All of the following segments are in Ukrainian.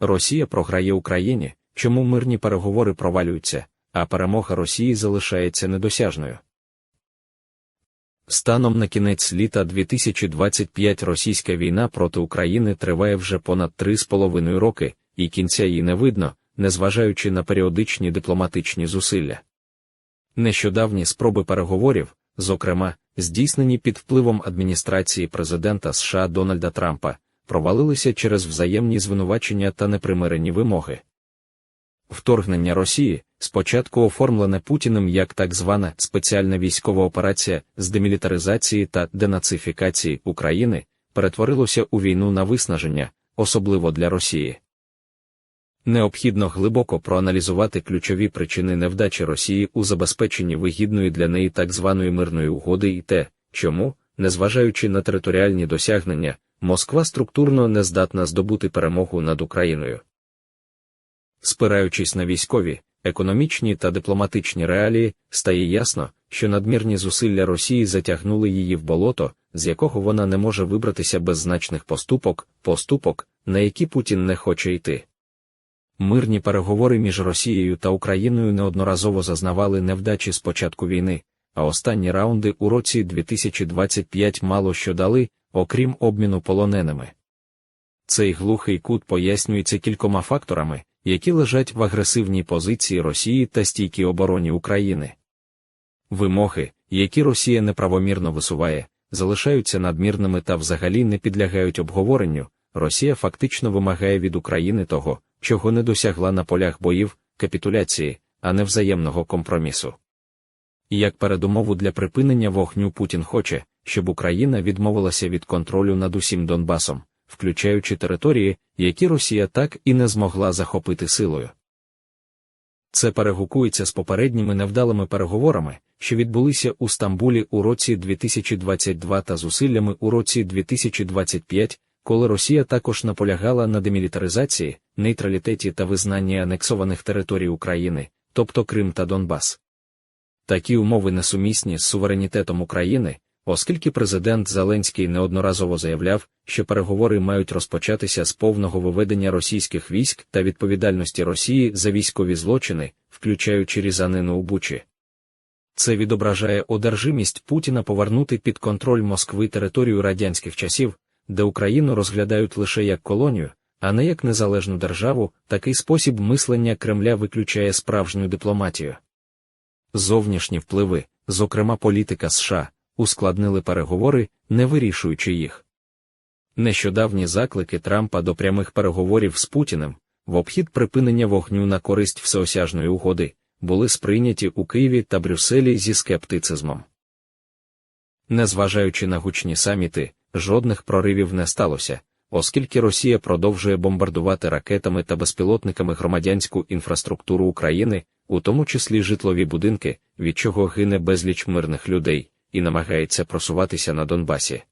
Росія програє Україні, чому мирні переговори провалюються, а перемога Росії залишається недосяжною. Станом на кінець літа 2025 російська війна проти України триває вже понад 3,5 роки, і кінця її не видно, незважаючи на періодичні дипломатичні зусилля. Нещодавні спроби переговорів, зокрема, здійснені під впливом адміністрації президента США Дональда Трампа, провалилися через взаємні звинувачення та непримирені вимоги. Вторгнення Росії, спочатку оформлене Путіним як так звана спеціальна військова операція з демілітаризації та денацифікації України, перетворилося у війну на виснаження, особливо для Росії. Необхідно глибоко проаналізувати ключові причини невдачі Росії у забезпеченні вигідної для неї так званої мирної угоди і те, чому, незважаючи на територіальні досягнення, Москва структурно не здатна здобути перемогу над Україною. Спираючись на військові, економічні та дипломатичні реалії, стає ясно, що надмірні зусилля Росії затягнули її в болото, з якого вона не може вибратися без значних поступок, поступок, на які Путін не хоче йти. Мирні переговори між Росією та Україною неодноразово зазнавали невдачі з початку війни, а останні раунди у році 2025 мало що дали, окрім обміну полоненими. Цей глухий кут пояснюється кількома факторами, які лежать в агресивній позиції Росії та стійкій обороні України. Вимоги, які Росія неправомірно висуває, залишаються надмірними та взагалі не підлягають обговоренню. Росія фактично вимагає від України того, чого не досягла на полях боїв, капітуляції, а не взаємного компромісу. Як передумову для припинення вогню Путін хоче, щоб Україна відмовилася від контролю над усім Донбасом, включаючи території, які Росія так і не змогла захопити силою. Це перегукується з попередніми невдалими переговорами, що відбулися у Стамбулі у році 2022 та зусиллями у році 2025, коли Росія також наполягала на демілітаризації, нейтралітеті та визнанні анексованих територій України, тобто Крим та Донбас. Такі умови несумісні з суверенітетом України, оскільки президент Зеленський неодноразово заявляв, що переговори мають розпочатися з повного виведення російських військ та відповідальності Росії за військові злочини, включаючи різанину у Бучі. Це відображає одержимість Путіна повернути під контроль Москви територію радянських часів, де Україну розглядають лише як колонію, а не як незалежну державу, такий спосіб мислення Кремля виключає справжню дипломатію. Зовнішні впливи, зокрема політика США, ускладнили переговори, не вирішуючи їх. Нещодавні заклики Трампа до прямих переговорів з Путіним, в обхід припинення вогню на користь всеосяжної угоди, були сприйняті у Києві та Брюсселі зі скептицизмом. Незважаючи на гучні саміти, жодних проривів не сталося, оскільки Росія продовжує бомбардувати ракетами та безпілотниками громадянську інфраструктуру України, у тому числі житлові будинки, від чого гине безліч мирних людей, і намагається просуватися на Донбасі.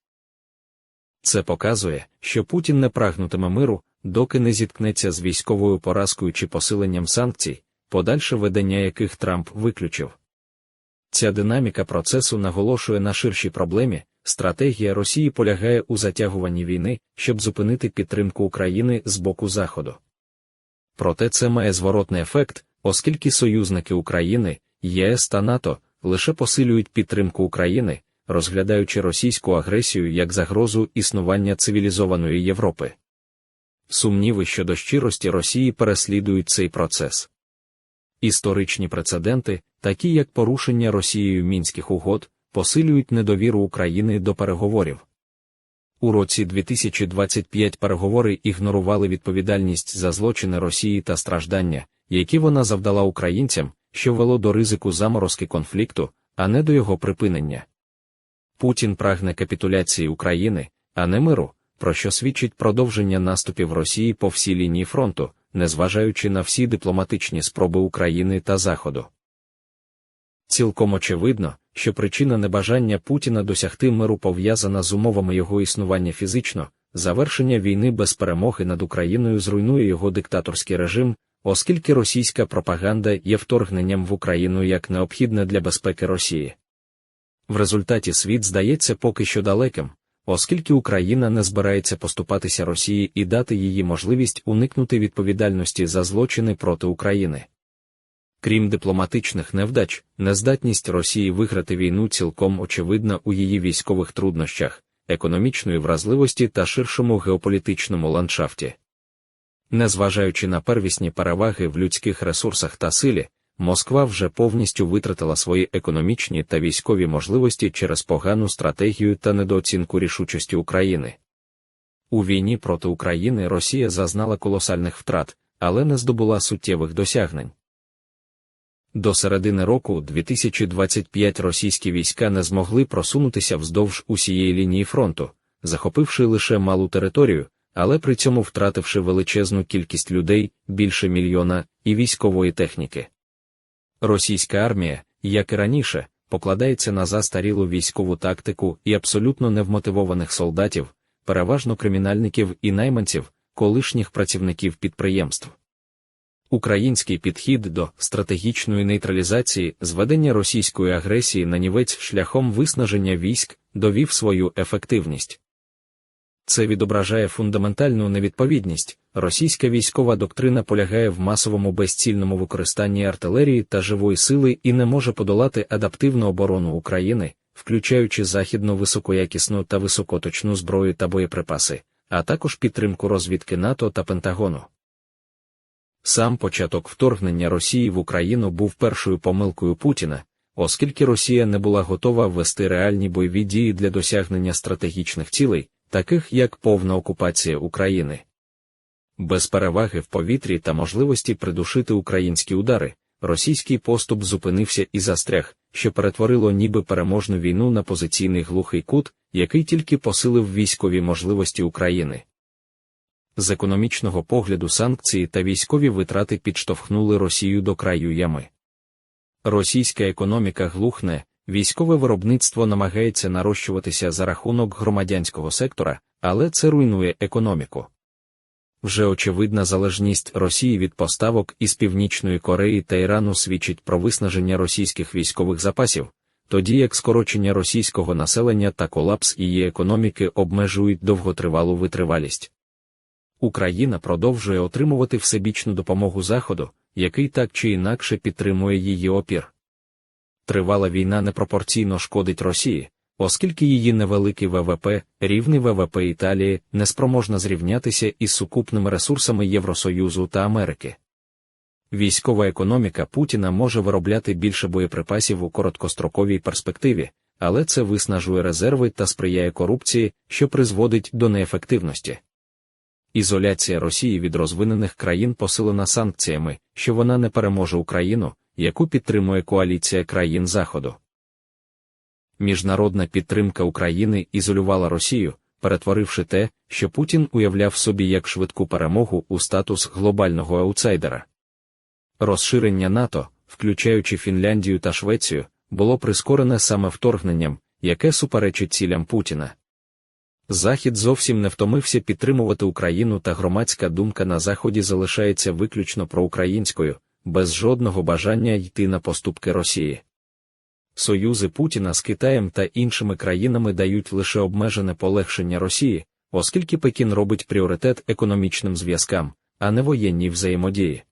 Це показує, що Путін не прагнутиме миру, доки не зіткнеться з військовою поразкою чи посиленням санкцій, подальше ведення яких Трамп виключив. Ця динаміка процесу наголошує на ширшій проблемі, стратегія Росії полягає у затягуванні війни, щоб зупинити підтримку України з боку Заходу. Проте це має зворотний ефект, оскільки союзники України, ЄС та НАТО лише посилюють підтримку України, розглядаючи російську агресію як загрозу існування цивілізованої Європи. Сумніви щодо щирості Росії переслідують цей процес. Історичні прецеденти, такі як порушення Росією мінських угод, посилюють недовіру України до переговорів. У році 2025 переговори ігнорували відповідальність за злочини Росії та страждання, які вона завдала українцям, що вело до ризику заморозки конфлікту, а не до його припинення. Путін прагне капітуляції України, а не миру, про що свідчить продовження наступів Росії по всій лінії фронту, незважаючи на всі дипломатичні спроби України та Заходу. Цілком очевидно, що причина небажання Путіна досягти миру пов'язана з умовами його існування фізично, завершення війни без перемоги над Україною зруйнує його диктаторський режим, оскільки російська пропаганда є вторгненням в Україну як необхідне для безпеки Росії. В результаті світ здається поки що далеким, оскільки Україна не збирається поступатися Росії і дати їй можливість уникнути відповідальності за злочини проти України. Крім дипломатичних невдач, нездатність Росії виграти війну цілком очевидна у її військових труднощах, економічної вразливості та ширшому геополітичному ландшафті. Незважаючи на первісні переваги в людських ресурсах та силі, Москва вже повністю витратила свої економічні та військові можливості через погану стратегію та недооцінку рішучості України. У війні проти України Росія зазнала колосальних втрат, але не здобула суттєвих досягнень. До середини року 2025 російські війська не змогли просунутися вздовж усієї лінії фронту, захопивши лише малу територію, але при цьому втративши величезну кількість людей більше мільйона і військової техніки. Російська армія, як і раніше, покладається на застарілу військову тактику і абсолютно невмотивованих солдатів, переважно кримінальників і найманців, колишніх працівників підприємств. Український підхід до стратегічної нейтралізації зведення російської агресії на нівець шляхом виснаження військ довів свою ефективність. Це відображає фундаментальну невідповідність. Російська військова доктрина полягає в масовому безцільному використанні артилерії та живої сили і не може подолати адаптивну оборону України, включаючи західну високоякісну та високоточну зброю та боєприпаси, а також підтримку розвідки НАТО та Пентагону. Сам початок вторгнення Росії в Україну був першою помилкою Путіна, оскільки Росія не була готова ввести реальні бойові дії для досягнення стратегічних цілей, таких як повна окупація України. Без переваги в повітрі та можливості придушити українські удари, російський поступ зупинився і застряг, що перетворило ніби переможну війну на позиційний глухий кут, який тільки посилив військові можливості України. З економічного погляду санкції та військові витрати підштовхнули Росію до краю ями. Російська економіка глухне, військове виробництво намагається нарощуватися за рахунок громадянського сектора, але це руйнує економіку. Вже очевидна залежність Росії від поставок із Північної Кореї та Ірану свідчить про виснаження російських військових запасів, тоді як скорочення російського населення та колапс її економіки обмежують довготривалу витривалість. Україна продовжує отримувати всебічну допомогу Заходу, який так чи інакше підтримує її опір. Тривала війна непропорційно шкодить Росії, оскільки її невеликий ВВП, рівний ВВП Італії, не спроможна зрівнятися із сукупними ресурсами Євросоюзу та Америки. Військова економіка Путіна може виробляти більше боєприпасів у короткостроковій перспективі, але це виснажує резерви та сприяє корупції, що призводить до неефективності. Ізоляція Росії від розвинених країн посилена санкціями, що вона не переможе Україну, яку підтримує коаліція країн Заходу. Міжнародна підтримка України ізолювала Росію, перетворивши те, що Путін уявляв собі як швидку перемогу у статус глобального аутсайдера. Розширення НАТО, включаючи Фінляндію та Швецію, було прискорене саме вторгненням, яке суперечить цілям Путіна. Захід зовсім не втомився підтримувати Україну, та громадська думка на Заході залишається виключно проукраїнською, без жодного бажання йти на поступки Росії. Союзи Путіна з Китаєм та іншими країнами дають лише обмежене полегшення Росії, оскільки Пекін робить пріоритет економічним зв'язкам, а не воєнній взаємодії.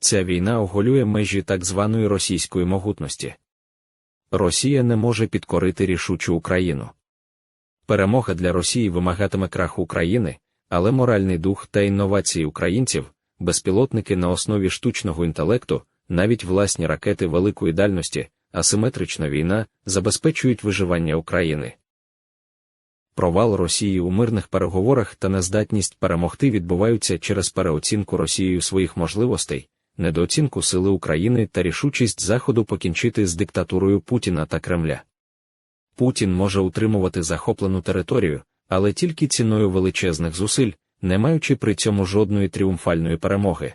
Ця війна оголює межі так званої російської могутності. Росія не може підкорити рішучу Україну. Перемога для Росії вимагатиме краху України, але моральний дух та інновації українців, безпілотники на основі штучного інтелекту, навіть власні ракети великої дальності, асиметрична війна забезпечують виживання України. Провал Росії у мирних переговорах та нездатність перемогти відбуваються через переоцінку Росією своїх можливостей, недооцінку сили України та рішучість Заходу покінчити з диктатурою Путіна та Кремля. Путін може утримувати захоплену територію, але тільки ціною величезних зусиль, не маючи при цьому жодної тріумфальної перемоги.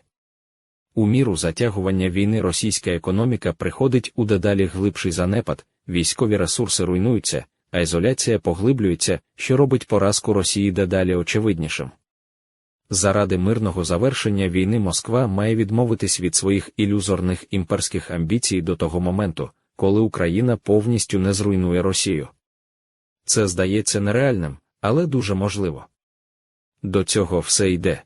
У міру затягування війни російська економіка приходить у дедалі глибший занепад, військові ресурси руйнуються, а ізоляція поглиблюється, що робить поразку Росії дедалі очевиднішим. Заради мирного завершення війни Москва має відмовитись від своїх ілюзорних імперських амбіцій до того моменту, коли Україна повністю не зруйнує Росію. Це здається нереальним, але дуже можливо. До цього все йде.